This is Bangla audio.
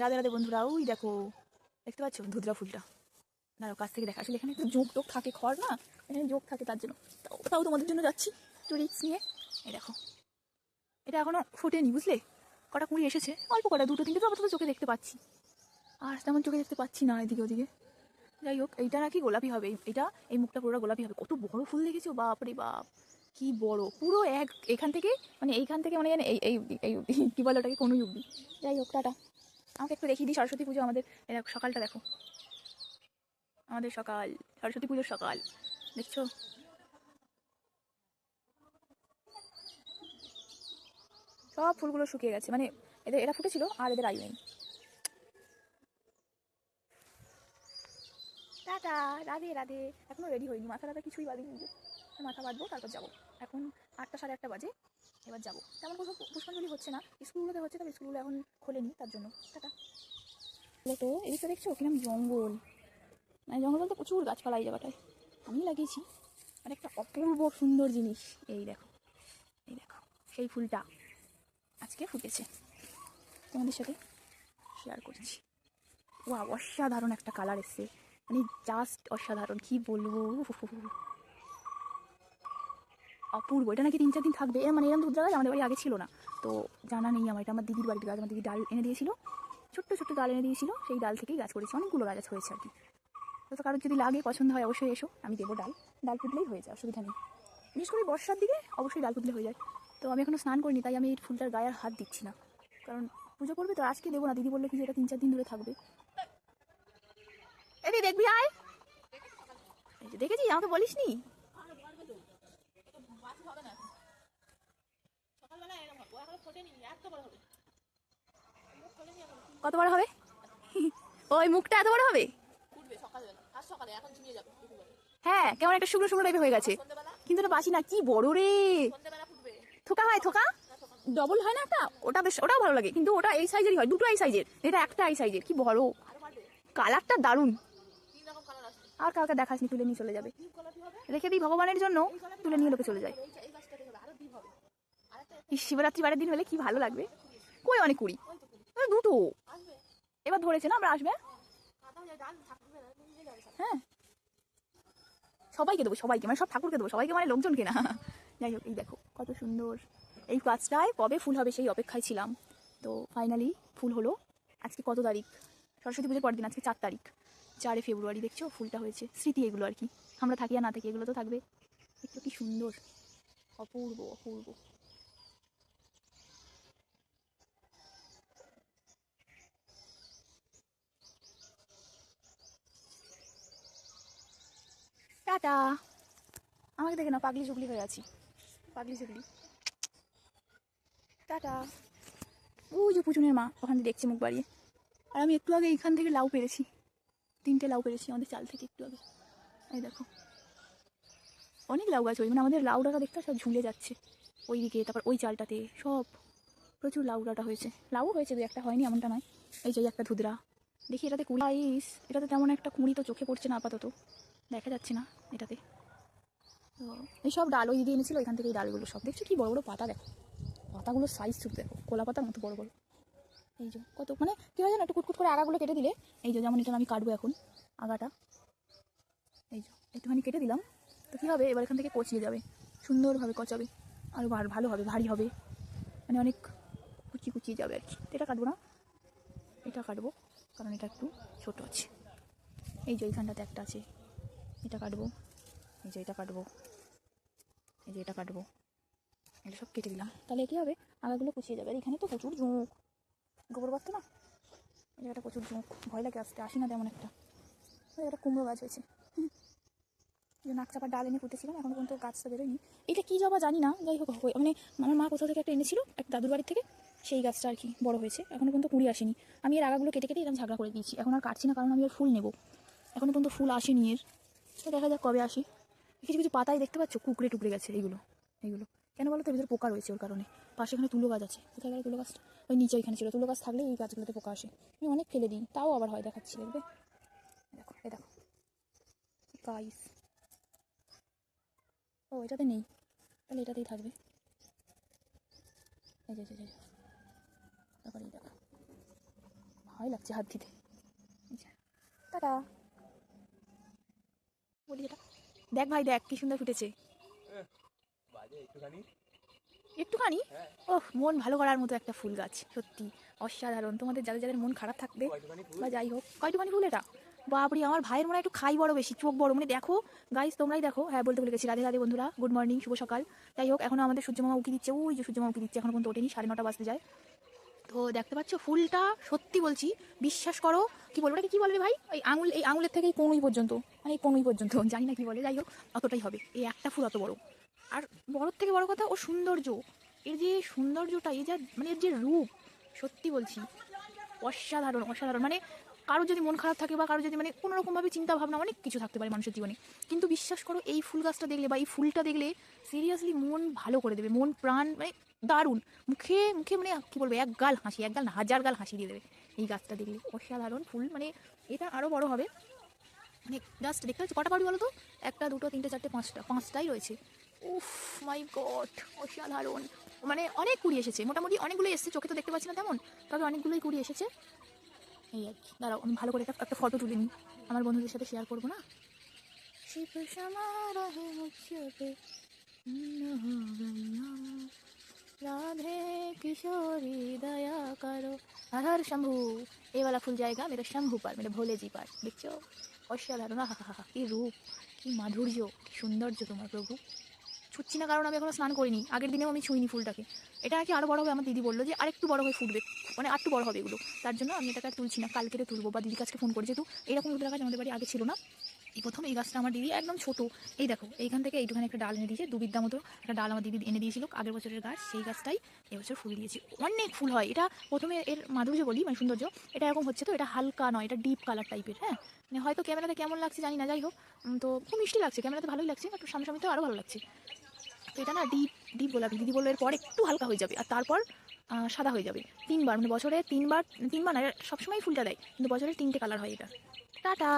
রাধে রাধে বন্ধুরা, ওই দেখো, দেখতে পাচ্ছ ধুতরা ফুলটা? দাঁড়াও, কাছ থেকে দেখা। আসলে এখানে একটু জোক টোক থাকে, খড়, না? এখানে জোক থাকে তার জন্য। তাও তোমাদের জন্য যাচ্ছি, একটু রিক্স নিয়ে। এই দেখো, এটা এখনও ফোটেনি, বুঝলে? কটা কুড়ি এসেছে, অল্প কটা, দুটো, তিনটে তো আপাতত চোখে দেখতে পাচ্ছি। আর তেমন চোখে দেখতে পাচ্ছি না এদিকে ওদিকে। যাই হোক, এইটা নাকি গোলাপি হবে। এই- এটা এই মুখটা পুরো গোলাপি হবে। কত বড় ফুল দেখেছ? বাপরে বাপ! কি বড়! পুরো এক এখান থেকে মানে এইখান থেকে মানে এই এই এই অবধি, কি বলে ওটাকে কোনো অবধি। যাই হোক, টাটা। আমাকে একটু দেখিয়ে দিই, সরস্বতী পুজো আমাদের এই সকালটা দেখো। আমাদের সকাল, সরস্বতী পুজোর সকাল। দেখছ? সব ফুলগুলো শুকিয়ে গেছে। মানে এদের, এরা ফুটেছিল, আর এদের আয়ু নেই। টাটা রাধে রাধে। এখনও রেডি হয়নি, মাথা টাথা কিছুই বাঁধিনি যে মাথা বাঁধবো, তারপর যাব। এখন আটটা সাড়ে আটটা বাজে, এবার যাব। তেমন কোনো পুষ্পাঞ্জলি হচ্ছে না। স্কুলগুলোতে হচ্ছে, তবে স্কুলগুলো এখন খোলেনি, তার জন্য। টাটা। তো এদিকটা দেখছ, কিরম জঙ্গল। মানে জঙ্গল বলতে প্রচুর গাছপালা এই জায়গাটায়। আমি লাগিয়েছি, আর একটা অপূর্ব সুন্দর জিনিস। এই দেখো এই দেখো, সেই ফুলটা আজকে ফুটেছে। তোমাদের সাথে শেয়ার করছি। ওয়া অসাধারণ একটা কালার এসছে। মানে জাস্ট অসাধারণ, কি বলব? অপূর্ব, এটা নাকি তিন চার দিন থাকবে। মানে এরকম দুধ গাছ আমাদের বাড়ি আগে ছিল না। তো জানা নেই আমার এটা। আমার দিদির বাড়ির গাছ, আমার দিদি ডাল এনে দিয়েছিল। ছোট্ট ছোট্ট ডাল এনে দিয়েছিল। সেই ডাল থেকেই গাছ করেছি। অনেকগুলো গাছ হয়েছে আর কি। তো কারোর যদি লাগে, পছন্দ হয়, অবশ্যই এসো। আমি দেবো ডাল। ডাল পুতলেই হয়ে যায়, অসুবিধা নেই। বিশেষ করে বর্ষার দিকে অবশ্যই ডাল পুতলে হয়ে যায়। তো আমি এখনও স্নান করিনি, তাই আমি এই ফুলটার গায়ে হাত দিচ্ছি না। কারণ পুজো করবে তো আজকে দেবো না। দিদি বলল কি এটা তিন চার দিন ধরে থাকবে। দেখবি, আয়। দেখেছি আমাকে বলিস নি কত বড় হবে? ওই মুখটা এত বড় হবে? হ্যাঁ কেমন একটা শুকনো শুকনো টাইপের হয়ে গেছে। কিন্তু এটা বাসি না, কি বড় রে। থোকা হয়, থোকা? ডবল হয় না একটা? ওটা বেশ, ওটাও ভালো লাগে, কিন্তু ওটা এই সাইজেরই হয়, দুটো এই সাইজের এটা একটা এই সাইজের কি বড়। কালারটা দারুণ। আর কাউকে দেখাসনি, তুলে নিয়ে চলে যাবে। রেখে দিই ভগবানের জন্য, তুলে নিয়ে লোকে চলে যায়। এই শিবরাত্রি বারের দিন হলে কি ভালো লাগবে? কই অনেক কুড়ি? দুটো। এবার ধরেছে না, আমরা আসবে? হ্যাঁ। সবাইকে দেবো, সবাইকে। মানে সব ঠাকুরকে দেবো, সবাইকে মানে লোকজনকে না। যাই হোক, এই দেখো, কত সুন্দর। এই গাছটায় কবে ফুল হবে সেই অপেক্ষায় ছিলাম। তো ফাইনালি ফুল হলো। আজকে কত তারিখ? সরস্বতী পুজোর পরের দিন, আজকে চার তারিখ। চারে ফেব্রুয়ারি দেখছ? ফুলটা হয়েছে। স্মৃতি এগুলো আর কি। আমরা থাকি আর না থাকি, এগুলো তো থাকবে। একটু কি সুন্দর। অপূর্ব অপূর্ব। টাটা। আমাকে দেখে না পাগলি চুগলি হয়ে আছি। পাগলি চুগলি টাটা। ওই যে পুচুনের মা, ওখান থেকে দেখছে মুখ বাড়িয়ে। আর আমি একটু আগে এইখান থেকে লাউ পেরেছি। তিনটে লাউ পেরেছি, আমাদের চাল থেকে একটু আগে। এই দেখো। অনেক লাউ গাছ ওই মানে আমাদের লাউ ডাটা দেখতে সব ঝুলে যাচ্ছে। ওই দিকে তারপর ওই চালটাতে সব প্রচুর লাউ ডাটা হয়েছে। লাউ হয়েছে দু একটা হয়নি এমনটা নয়। এই যে একটা ধুদরা দেখি, এটাতে কুড়ি আইস। এটাতে তেমন একটা কুড়ি তো চোখে পড়ছে না আপাতত। দেখা যাচ্ছে না এটাতে। তো, এই সব ডাল ওই দিদি এনেছিল, এখান থেকে এই ডালগুলো সব। দেখছ কি বড় বড় পাতা, দেখো। পাতাগুলোর সাইজ শুধু দেখো। কলা পাতার মতো বড় বড়। এই যে, কত মানে কী হয় জানো, একটু কুটকুট করে আগাগুলো কেটে দিলে, এই যে যেমন এটা আমি কাটবো এখন, আগাটা, এই যে, একটুখানি কেটে দিলাম, তো কী হবে, এবার এখান থেকে কচিয়ে যাবে, সুন্দরভাবে কচাবে আরও ভালো ভালো হবে, ভারী হবে মানে অনেক কুচি কুচিয়ে যাবে আর কি। এটা কাটবো না, এটা কাটবো, কারণ এটা একটু ছোট আছে। এই যে এইখানটাতে একটা আছে, এটা কাটবো, এই যে এটা কাটবো, এই যে এটা কাটবো এটা সব কেটে দিলাম। তাহলে কী হবে, আগাগুলো কুচিয়ে যাবে, আর এখানে তো প্রচুর ঝোঁক। গোবর পাত্র না? এই জায়গাটা প্রচুর ঝোঁক ভয় লাগে আসতে আসি না তেমন একটা। ওই কুমড়ো গাছ হয়েছে। নাক চাপা ডাল এনে পুঁতেছিলাম, এখন পর্যন্ত গাছটা বেরোয়নি। এটা কী জবা জানি না, যাই হোক, হয়ে- মানে আমার মা কোথাও থেকে একটা এনেছিল, এক দাদুর বাড়ির থেকে, সেই গাছটা আর কি বড় হয়েছে এখনও পর্যন্ত কুড়ি আসেনি। আমি এর আগাগুলো কেটে কেটে এরকম ঝাগড়া করে দিয়েছি, এখন আর কাটছি না কারণ আমি আর ফুল নেব। এখনও পর্যন্ত ফুল আসেনি এর। দেখা যাক কবে আসে। কিছু কিছু পাতায় দেখতে পাচ্ছ? কুকড়ে টুকরে গেছে, এইগুলো এইগুলো। কেন বলো তো? ভিতরে পোকা রয়েছে ওর কারণে। পাশে এখানে তুলো গাছ আছে। কোথায় গেলে তুলো গাছটা? ওই নিচে ওইখানে ছিল। তুলো গাছ থাকলে এই গাছগুলোতে পোকা আসে। আমি অনেক ফেলে দিই। তাও আবার হয় দেখাচ্ছি, দেখবে? গাইস ও, এটাতে নেই। তাহলে এটাতেই থাকবে। এই যে দেখো। ভয় লাগছে হাত দিতে। টাটা। বলি এটা। দেখ ভাই, দেখ কি সুন্দর ফুটেছে। একটুখানি। একটুখানি? ওহ মন ভালো করার মতো একটা ফুল গাছ সত্যি। অসাধারণ। তোমাদের যাদের যাদের মন খারাপ থাকবে বা যাই হোক কয়টুখানি ফুল এটা? বাপরে আমার ভাইয়ের মনে হয় একটু খাই বড় বেশি চোখ বড়। মানে দেখো গাইস তোমরাই দেখো। হ্যাঁ বলতে ভুলে গেছি। রাধে রাধে বন্ধুরা গুড মর্নিং শুভ সকাল। যাই হোক এখন আমাদের সূর্যমামা উকি দিচ্ছে। ওই যে সূর্যমামা উকি দিচ্ছে এখন পর্যন্ত ওঠেনি সাড়ে নটা বাজতে যায়। তো দেখতে পাচ্ছ ফুলটা সত্যি বলছি বিশ্বাস করো কি বলব কি বলবে ভাই? এই আঙুল এই আঙুলের থেকে এই পনুই পর্যন্ত মানে এই পর্যন্ত জানি না কি বলে যাই হোক অতটাই হবে। এই একটা ফুল অত বড়। আর বড়োর থেকে বড় কথা, ও সৌন্দর্য। এর যে সৌন্দর্যটা এই যা মানে এর যে রূপ, সত্যি বলছি, অসাধারণ অসাধারণ। মানে কারোর যদি মন খারাপ থাকে বা কারোর যদি মানে কোনো রকমভাবে চিন্তা ভাবনা অনেক কিছু থাকতে পারে মানুষের জীবনে। কিন্তু বিশ্বাস করো, এই ফুল গাছটা দেখলে বা এই ফুলটা দেখলে সিরিয়াসলি মন ভালো করে দেবে। মন, প্রাণ মানে দারুণ। মুখে মুখে মানে কী বলব, এক গাল হাসি, এক গাল না, হাজার গাল হাসি দিয়ে দেবে এই গাছটা দেখলে। অসাধারণ ফুল মানে এটা আরও বড় হবে। মানে জাস্ট দেখতে পাচ্ছি, কটা পাড়ি বলো তো? একটা, দুটো, তিনটে, চারটে, পাঁচটা, পাঁচটাই রয়েছে। উফ মাই গড অসাধারণ। মানে অনেক কুড়ি এসেছে মোটামুটি অনেকগুলো এসেছে চোখে তো দেখতে পাচ্ছি না তেমন তবে অনেকগুলোই কুড়ি এসেছে। এই আর কি দাঁড়াও আমি ভালো করে একটা একটা ফটো তুলে নিই। আমার বন্ধুদের সাথে শেয়ার করব না? রাধে কিশোরী দয়া করো। হর হর শম্ভু এ वाला ফুল জায়গা মেরা শম্ভু পার মেরা ভোলে পার দেখছ? অসাধারণ হা হা হা কি রূপ কি মাধুর্য কি সৌন্দর্য তোমার প্রভু। ছুটছি না, কারণ আমি এখনও স্নান করিনি। আগের দিনেও আমি ছুঁইনি ফুলটাকে। এটা নাকি আরও বড় হবে, আমার দিদি বলল যে আরেকটু বড় হয়ে ফুটবে। মানে আরেকটু বড় হবে এগুলো। তার জন্য আমি এটাকে তুলছি না, কালকে তুলবো। বা দিদির কাছকে ফোন করে। যেহেতু এরকম উদ্রা গাছ আমাদের বাড়ি আগে ছিল না। এই প্রথম এই গাছটা আমার দিদি একদম ছোট। এই দেখো, এইখান থেকে এইটুখানি একটা ডাল এনে দিয়েছে। দু বিদ্যা মতো একটা ডাল আমার দিদি এনে দিয়েছিল। আগের বছরের গাছ, সেই গাছটাই এবছর ফুল দিয়েছি। অনেক ফুল হয়। এটা প্রথমে এর মাধুর্য বলি মানে সৌন্দর্য। এটা এরকম হচ্ছে তো, এটা হালকা নয়, এটা ডিপ কালার টাইপের হ্যাঁ? মানে হয়তো ক্যামেরাতে কেমন লাগছে জানি না, যাই হোক। তো খুব মিষ্টি লাগছে। ক্যামেরাতে ভালোই লাগছে একটু সামনাসামনি তো আরও ভালো লাগছে। তো এটা না ডিপ ডিপ গোলাপি দিদি বলল এরপর একটু হালকা হয়ে যাবে, আর তারপর সাদা হয়ে যাবে। তিনবার মানে বছরে তিনবার তিনবার না সবসময় ফুলটা দেয়, কিন্তু বছরে তিনটে কালার হয় এটা। টাটা!